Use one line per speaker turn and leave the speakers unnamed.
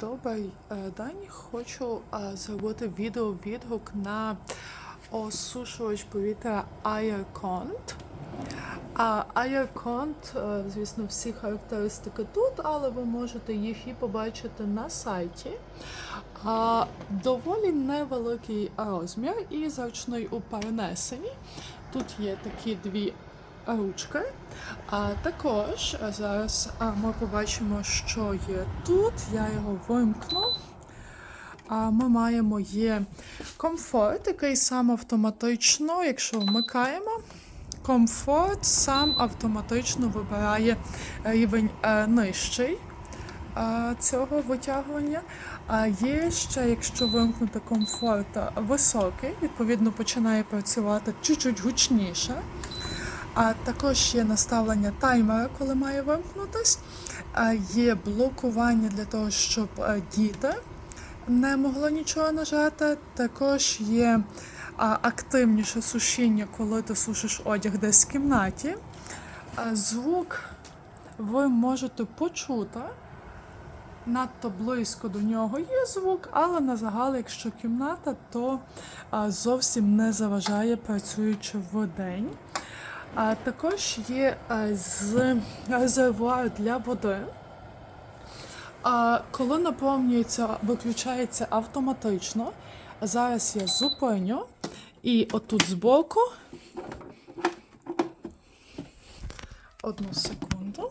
Добрий е, день. Хочу а, зробити відео-відгук на осушувач повітря Aircont. Aircont, е, звісно, всі характеристики тут, але ви можете їх і побачити на сайті. Доволі невеликий розмір і зручний у перенесенні. Тут є такі дві ручки. А також зараз а, ми побачимо, що є тут. Я його вимкну. А ми маємо є комфорт, який сам автоматично, якщо вмикаємо, комфорт сам автоматично вибирає рівень е, нижчий е, цього витягування. А є ще, якщо вимкнути комфорт е, високий, відповідно починає працювати чуть-чуть гучніше. А також є наставлення таймера, коли має вимкнутись. Є блокування для того, щоб е, діти не могли нічого нажати. Також є активніше сушіння, коли ти сушиш одяг десь в кімнаті. Звук ви можете почути. Надто близько до нього є звук, але на загал, якщо кімната, то зовсім не заважає працюючи в день. А також є а, з резервуар для води. А, коли наповнюється, виключається автоматично. Зараз я зупиню. І отут збоку. Одну секунду.